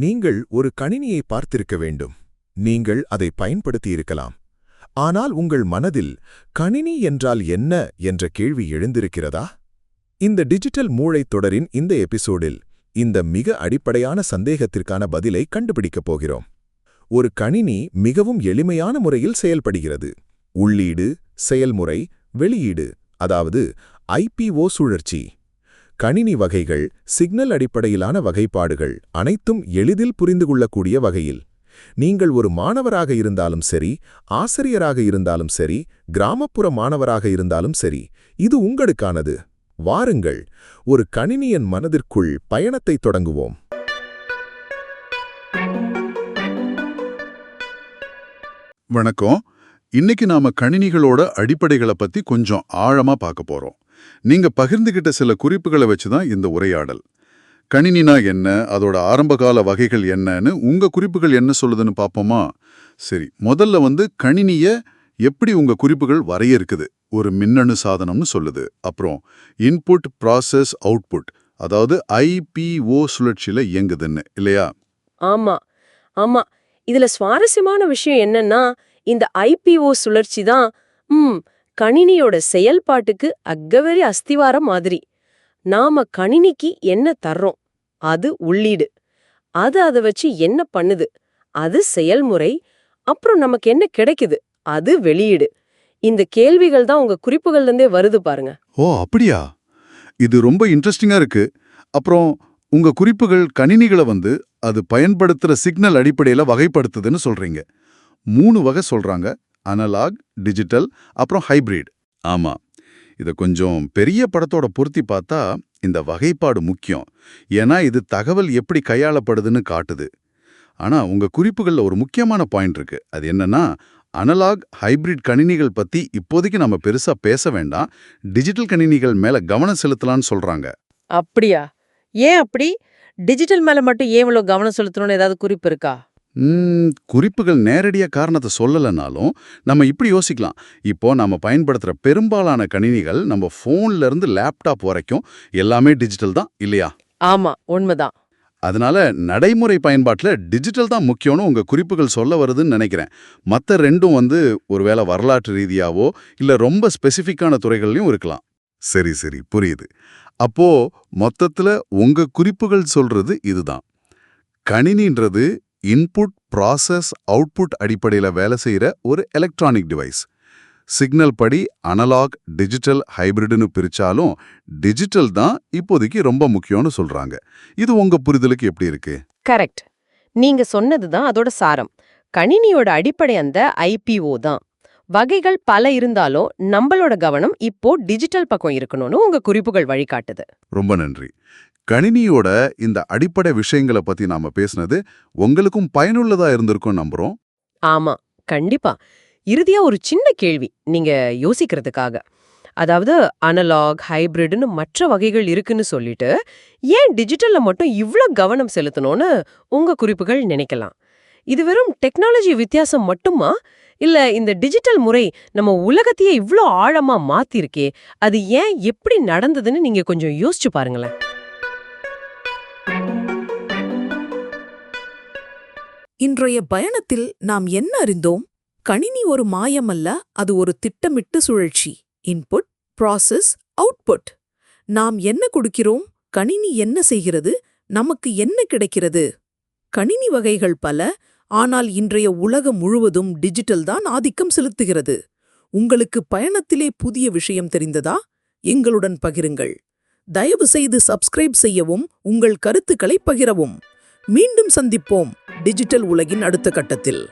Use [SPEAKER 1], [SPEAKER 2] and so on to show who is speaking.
[SPEAKER 1] நீங்கள் ஒரு கணினியை பார்த்திருக்க வேண்டும். நீங்கள் அதை பயன்படுத்தியிருக்கலாம். ஆனால் உங்கள் மனதில் கணினி என்றால் என்ன என்ற கேள்வி எழுந்திருக்கிறதா? இந்த டிஜிட்டல் மூளைத் தொடரின் இந்த எபிசோடில் இந்த மிக அடிப்படையான சந்தேகத்திற்கான பதிலை கண்டுபிடிக்கப் போகிறோம். ஒரு கணினி மிகவும் எளிமையான முறையில் செயல்படுகிறது. உள்ளீடு செயல்முறை வெளியீடு அதாவது ஐபிஓ சுழற்சி. கணினி வகைகள் சிக்னல் அடிப்படையிலான வகைப்பாடுகள் அனைத்தும் எளிதில் புரிந்து கொள்ளக்கூடிய வகையில். நீங்கள் ஒரு மாணவராக இருந்தாலும் சரி ஆசிரியராக இருந்தாலும் சரி கிராமப்புற மாணவராக இருந்தாலும் சரி இது உங்களுக்கானது. வாருங்கள் ஒரு கணினியின் மனதிற்குள் பயணத்தை தொடங்குவோம்.
[SPEAKER 2] வணக்கம். இன்னைக்கு நாம கணினிகளோட அடிப்படைகளை பத்தி கொஞ்சம் ஆழமா பார்க்க போறோம். நீங்க பகிர்ந்துகிட்ட சில குறிப்புகளை வச்சு தான் இந்த உரையாடல். கணினினா என்ன? அதோட ஆரம்பகால வகைகள் என்னன்னு உங்க குறிப்புகள் என்ன சொல்லுதுன்னு பார்ப்போமா சரி முதல்ல வந்து கணினிய எப்படி உங்க குறிப்புகள் வரையறுக்குது ஒரு மின்னணு சாதனம்னு சொல்லுது. அப்புறம் இன்புட் ப்ராசஸ் அவுட்புட் அதாவது ஐபிஓ சுழற்சியில இயங்குதுன்னு இல்லையா?
[SPEAKER 3] ஆமா. ஆமா. இதுல சுவாரஸ்யமான விஷயம் என்னன்னா இந்த ஐபிஓ சுழற்சி தான் ம் கணினியோட செயல்பாட்டுக்கு அக்கவரி அஸ்திவாரம் மாதிரி. நாம கணினிக்கு என்ன தர்றோம்? அது உள்ளீடு. அது அதை வச்சு என்ன பண்ணுது? அது செயல்முறை. அப்புறம் நமக்கு என்ன கிடைக்குது? அது வெளியீடு. இந்த கேள்விகள் தான் உங்க குறிப்புகள்ல இருந்தே வருது பாருங்க.
[SPEAKER 2] ஓ அப்படியா? இது ரொம்ப இன்ட்ரெஸ்டிங்கா இருக்கு. அப்புறம் உங்க குறிப்புகள் கணினிகளை வந்து அது பயன்படுத்துற சிக்னல் அடிப்படையில வகைப்படுத்துதுன்னு சொல்றீங்க. மூணு வகை சொல்றாங்க. அனலாக் டிஜிட்டல் அப்புறம் ஹைபிரிட் ஆமா. இத கொஞ்சம் பெரிய படத்தோட பொருத்தி பார்த்தா இந்த வகைப்பாடு முக்கியம். ஏன்னா இது தகவல் எப்படி கையாளப்படுதுன்னு காட்டுது. ஆனா உங்க குறிப்புகள்ல ஒரு முக்கியமான பாயிண்ட் இருக்கு. அது என்னன்னா அனலாக் ஹைபிரிட் கணினிகள் பத்தி இப்போதைக்கு நம்ம பெருசா பேச வேண்டாம். டிஜிட்டல் கணினிகள் மேல கவனம் செலுத்தலாம்னு சொல்றாங்க.
[SPEAKER 3] அப்படியா? ஏன் அப்படி? டிஜிட்டல் மேல மட்டும் ஏன் இவ்வளோ கவனம் செலுத்தணும்னு ஏதாவது குறிப்பு இருக்கா?
[SPEAKER 2] குறிப்புகள் நேரடியா காரணத்தை சொல்லலைனாலும் நம்ம இப்படி யோசிக்கலாம். இப்போ நம்ம பயன்படுத்துற பெரும்பாலான கணினிகள் நம்ம ஃபோன்ல இருந்து லேப்டாப் வரைக்கும் எல்லாமே டிஜிட்டல் தான் இல்லையா?
[SPEAKER 3] ஆமா உண்மைதான்.
[SPEAKER 2] அதனால நடைமுறை பயன்பாட்டுல டிஜிட்டல் தான் முக்கியம்னு உங்க குறிப்புகள் சொல்ல வருதுன்னு நினைக்கிறேன். மத்த ரெண்டும் வந்து ஒருவேளை வரலாற்று ரீதியாவோ இல்ல ரொம்ப ஸ்பெசிஃபிக்கான துறைகள்லயும் இருக்கலாம். சரி சரி புரியுது. அப்போ மொத்தத்துல உங்க குறிப்புகள் சொல்றது இதுதான். கணினின்றது இன்புட் ப்ராசஸ் அவுட்புட் அடிப்படையில் வேலை செய்யற ஒரு எலக்ட்ரானிக் டிவைஸ் சிக்னல் படி அனலாக் டிஜிட்டல் ஹைபிரிட்னு பிரிச்சாலும் டிஜிட்டல் தான் இப்போதைக்கு ரொம்ப முக்கியம்னு சொல்றாங்க. இது உங்க புரிதலுக்கு எப்படி இருக்கு?
[SPEAKER 3] கரெக்ட் நீங்க சொன்னதுதான் அதோட சாரம். கணினியோட அடிப்படை அந்த ஐபிஓ தான். வகைகள் பல இருந்தாலும் நம்மளோட கவனம் இப்போ டிஜிட்டல் பக்கம் இருக்கணும்னு உங்க குறிப்புகள் வழிகாட்டுது.
[SPEAKER 2] ரொம்ப நன்றி. கணினியோட இந்த அடிப்படை விஷயங்களை பத்தி நாம பேசுனது உங்களுக்கும் பயனுள்ளதா இருந்திருக்கும் நம்புறோம்.
[SPEAKER 3] ஆமா கண்டிப்பா. இறுதியா ஒரு சின்ன கேள்வி நீங்க யோசிக்கிறதுக்காக. அதாவது அனலாக் ஹைபிரிட்னு மற்ற வகைகள் இருக்குன்னு சொல்லிட்டு ஏன் டிஜிட்டல்ல மட்டும் இவ்ளோ கவனம் செலுத்தணும்னு உங்க குறிப்புகள் நினைக்கலாம்? இது வெறும் டெக்னாலஜி வித்தியாசம் மட்டுமா? இல்ல இந்த டிஜிட்டல் முறை நம்ம உலகத்தையே இவ்ளோ ஆழமா மாத்திருக்கே அது ஏன் எப்படி நடந்ததுன்னு நீங்க கொஞ்சம் யோசிச்சு பாருங்களேன்.
[SPEAKER 4] இன்றைய பயணத்தில் நாம் என்ன அறிந்தோம்? கணினி ஒரு மாயமல்ல அது ஒரு திட்டமிட்டு சுழற்சி. இன்புட் ப்ராசஸ் அவுட்புட் நாம் என்ன கொடுக்கிறோம்? கணினி என்ன செய்கிறது? நமக்கு என்ன கிடைக்கிறது? கணினி வகைகள் பல ஆனால் இன்றைய உலகம் முழுவதும் டிஜிட்டல் தான் ஆதிக்கம் செலுத்துகிறது. உங்களுக்கு பயணத்திலே புதிய விஷயம் தெரிந்ததா? எங்களுடன் பகிருங்கள். தயவு செய்து சப்ஸ்கிரைப் செய்யவும் உங்கள் கருத்துக்களை பகிரவும். மீண்டும் சந்திப்போம். டிஜிட்டல் உலகின் அடுத்த கட்டத்தில்.